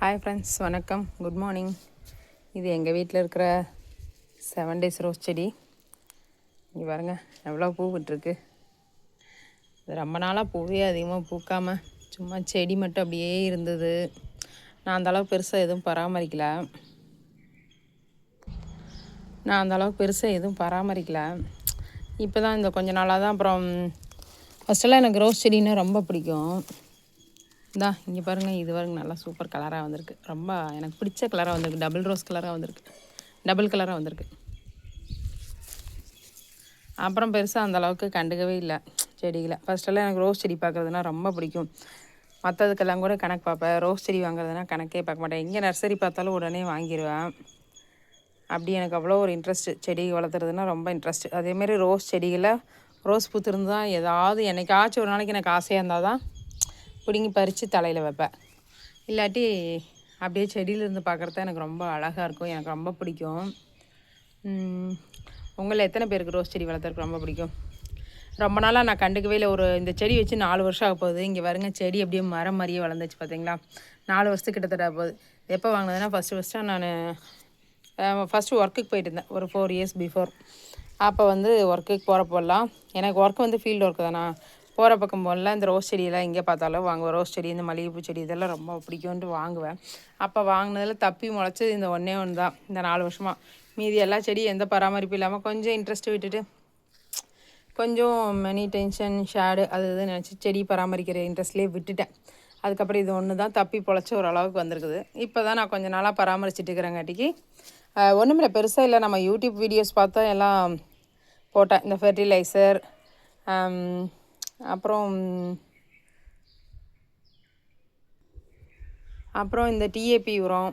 Hi friends வணக்கம். Good morning இது எங்கள் வீட்டில் இருக்கிற செவன் டேஸ் ரோஸ் செடி. இங்கே பாருங்க எவ்வளோ பூ விட்டுருக்கு. இது ரொம்ப நாளாக பூவே அதிகமாக பூக்காமல் சும்மா செடி மட்டும் அப்படியே இருந்தது. நான் அந்தளவுக்கு பெருசாக எதுவும் பராமரிக்கல. நான் அந்தளவுக்கு பெருசாக எதுவும் பராமரிக்கல. இப்போ தான் இந்த கொஞ்ச நாளாக தான் அப்புறம் ஃபஸ்ட்டெல்லாம் எனக்கு ரோஸ் செடின்னா ரொம்ப பிடிக்கும். இந்தா இங்கே பாருங்கள் இது பாருங்க நல்லா சூப்பர் கலராக வந்திருக்கு. ரொம்ப எனக்கு பிடிச்ச கலராக வந்திருக்கு. டபுள் ரோஸ் கலராக வந்திருக்கு. டபுள் கலராக வந்திருக்கு. அப்புறம் பெருசாக அந்தளவுக்கு கண்டுக்கவே இல்லை. செடிகளை ஃபஸ்ட்டெல்லாம் எனக்கு ரோஸ் செடி பார்க்குறதுனா ரொம்ப பிடிக்கும். மற்றதுக்கெல்லாம் கூட கணக்கு பார்ப்பேன். ரோஸ் செடி வாங்குறதுனா கணக்கே பார்க்க மாட்டேன். எங்கே நர்சரி பார்த்தாலும் உடனே வாங்கிடுவேன் அப்படி எனக்கு அவ்வளோ ஒரு இன்ட்ரெஸ்ட்டு செடி வளர்த்துறதுனா ரொம்ப இன்ட்ரெஸ்ட்டு அதேமாரி ரோஸ் செடிகளை ரோஸ் பூத்திருந்து தான் ஏதாவது என்னைக்காச்சும் ஒரு நாளைக்கு எனக்கு ஆசையாக இருந்தால் தான் பிடுங்கி பறித்து தலையில் வைப்பேன் இல்லாட்டி அப்படியே செடியிலேருந்து பார்க்குறது எனக்கு ரொம்ப அழகாக இருக்கும். எனக்கு ரொம்ப பிடிக்கும். உங்களில் எத்தனை பேருக்கு ரோஸ் செடி வளர்த்துறதுக்கு ரொம்ப பிடிக்கும்? ரொம்ப நாளாக நான் கண்டுக்கவே இல்லை. ஒரு இந்த செடி வச்சு நாலு வருஷம் ஆக போகுது. இங்கே வருங்க செடி அப்படியே மரம் மாதிரியே வளர்ந்துச்சு பார்த்தீங்களா நாலு வருஷத்துக்கு கிட்டத்தட்ட போகுது. எப்போ வாங்கினதுன்னா ஃபஸ்ட்டு ஃபஸ்ட்டாக நான் ஃபஸ்ட்டு ஒர்க்குக்கு போயிட்டு இருந்தேன். ஒரு ஃபோர் இயர்ஸ் பிஃபோர் அப்போ வந்து ஒர்க்குக்கு போகிறப்போல்லாம் எனக்கு ஒர்க் வந்து ஃபீல்டு ஒர்க்கு தானா? போகிற பக்கம் போகல இந்த ரோஸ் செடியெல்லாம் எங்கே பார்த்தாலும் வாங்குவேன். ரோஸ் செடி இந்த மல்லிகைப்பூ செடி இதெல்லாம் ரொம்ப பிடிக்கும்ன்ட்டு வாங்குவேன். அப்போ வாங்கினதில் தப்பி முளைச்சது இந்த ஒன்றே ஒன்று தான் இந்த நாலு வருஷமாக மீதி எல்லா செடியும் எந்த பராமரிப்பும் இல்லாமல் கொஞ்சம் இன்ட்ரெஸ்ட் விட்டுட்டு கொஞ்சம் மணி டென்ஷன் ஷேடு அது இது நினச்சி செடி பராமரிக்கிற இன்ட்ரெஸ்ட்லேயே விட்டுட்டேன். அதுக்கப்புறம் இது ஒன்று தான் தப்பி பொழைச்சி ஓரளவுக்கு வந்திருக்குது. இப்போ தான் நான் கொஞ்சம் நாளாக பராமரிச்சுட்டு இருக்கிறேங்காட்டிக்கு ஒன்றும் பெருசாக இல்லை. நம்ம யூடியூப் வீடியோஸ் பார்த்தா எல்லாம் போட்டேன். இந்த ஃபெர்டிலைசர் அப்புறம் அப்புறம் இந்த டிஏபி உரம்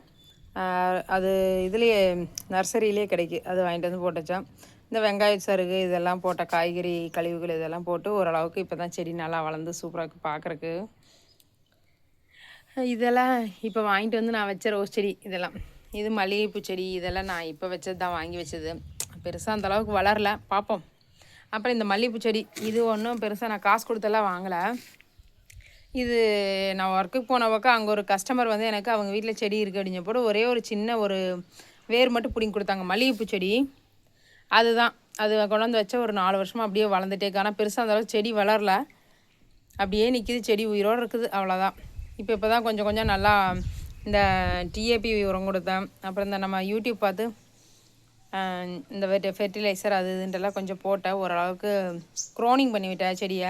அது இதுலேயே நர்சரியிலே கிடைக்கு. அது வாங்கிட்டு வந்து போட்டுச்சான் இந்த வெங்காய சருகு இதெல்லாம் போட்ட காய்கறி கழிவுகள் இதெல்லாம் போட்டு ஓரளவுக்கு இப்போ தான் செடி நல்லா வளர்ந்து சூப்பராக பார்க்குறக்கு இதெல்லாம் இப்போ வாங்கிட்டு வந்து நான் வச்ச ரோஸ் செடி இதெல்லாம். இது மல்லிகைப்பூ செடி இதெல்லாம் நான் இப்போ வச்சது தான் வாங்கி வச்சது. பெருசாக அந்தளவுக்கு வளரல. பார்ப்போம் அப்புறம் இந்த மல்லிகைப்பூ செடி இது ஒன்றும் பெருசாக நான் காசு கொடுத்தெல்லாம் வாங்கலை. இது நான் ஒர்க்குக்கு போன பக்கம் அங்கே ஒரு கஸ்டமர் வந்து எனக்கு அவங்க வீட்டில் செடி இருக்குது அப்படிஞ்ச போது ஒரே ஒரு சின்ன ஒரு வேர் மட்டும் பிடிங்கி கொடுத்தாங்க மல்லிகைப்பூ செடி. அதுதான். அது கொண்டாந்து வச்ச ஒரு நாலு வருஷமாக அப்படியே வளர்ந்துட்டே ஆனால் பெருசாக அந்தளவுக்கு செடி வளரல. அப்படியே நிற்கிது செடி உயிரோடு இருக்குது அவ்வளோதான் இப்போ இப்போ தான் கொஞ்சம் கொஞ்சம் நல்லா இந்த டிஏபி உரம் கொடுத்தேன். அப்புறம் இந்த நம்ம யூடியூப் பார்த்து இந்த ஃபெர்டிலைசர் அது இதுன்றலாம் கொஞ்சம் போட்டேன் ஓரளவுக்கு க்ரோனிங் பண்ணி விட்டேன் செடியை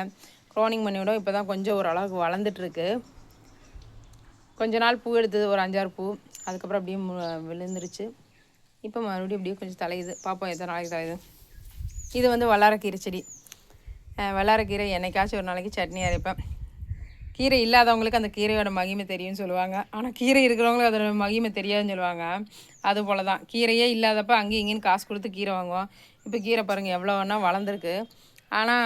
க்ரோனிங் பண்ணி விட இப்போ தான் கொஞ்சம் ஓரளவுக்கு வளர்ந்துட்டுருக்கு. கொஞ்ச நாள் பூ எடுத்தது ஒரு அஞ்சாறு பூ. அதுக்கப்புறம் அப்படியே விழுந்துருச்சு. இப்போ மறுபடியும் அப்படியே கொஞ்சம் தலையுது. பார்ப்போம் எத்தனை நாளைக்கு தலையுது. இது வந்து வல்லாரக்கீரை செடி. வல்லாரக்கீரை என்னைக்காச்சும் ஒரு நாளைக்கு சட்னி அரைப்பேன். கீரை இல்லாதவங்களுக்கு அந்த கீரையோட மகிமை தெரியும்னு சொல்லுவாங்க. ஆனால் கீரை இருக்கிறவங்களுக்கு அதோட மகிமை தெரியாதுன்னு சொல்லுவாங்க. அது போல் தான் கீரையே இல்லாதப்ப அங்கேயும் இங்கேயும் காசு கொடுத்து கீரை வாங்குவோம். இப்போ கீரை பாருங்கள் எவ்வளோ வேணால் வளர்ந்துருக்கு. ஆனால்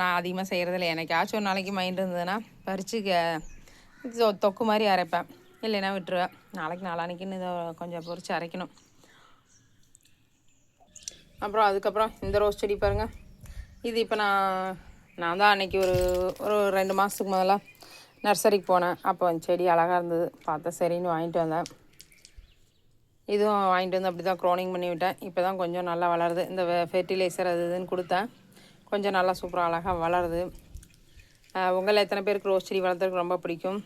நான் அதிகமாக செய்கிறதில்ல எனக்காச்சும் ஒரு நாளைக்கு மைண்ட் இருந்ததுன்னா பறித்து தொக்கு மாதிரி அரைப்பேன். இல்லைன்னா விட்டுருவேன். நாளைக்கு நாளானிக்குன்னு இதை கொஞ்சம் பொறிச்சு அரைக்கணும். அப்புறம் அதுக்கப்புறம் இந்த ரோஸ் செடி பாருங்கள் இது இப்போ நான் நான் தான் அன்றைக்கி ஒரு ஒரு ரெண்டு மாதத்துக்கு முதல்ல நர்சரிக்கு போனேன். அப்போ செடி அழகாக இருந்தது. பார்த்தா சரின்னு வாங்கிட்டு வந்தேன். இதுவும் வாங்கிட்டு வந்து அப்படி தான் க்ரோனிங் பண்ணி விட்டேன். இப்போ தான் கொஞ்சம் நல்லா வளருது. இந்த ஃபெர்டிலைசர் அது இதுன்னு கொடுத்தேன். கொஞ்சம் நல்லா சூப்பராக அழகாக வளருது. உங்கள் எத்தனை பேருக்கு ரோஸ் செடி வளர்த்துறதுக்கு ரொம்ப பிடிக்கும்?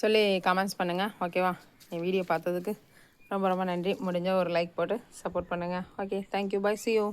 சொல்லி கமெண்ட்ஸ் பண்ணுங்கள் ஓகேவா என் வீடியோ பார்த்ததுக்கு ரொம்ப ரொம்ப நன்றி. முடிஞ்ச ஒரு லைக் போட்டு சப்போர்ட் பண்ணுங்கள் okay thank you bye see you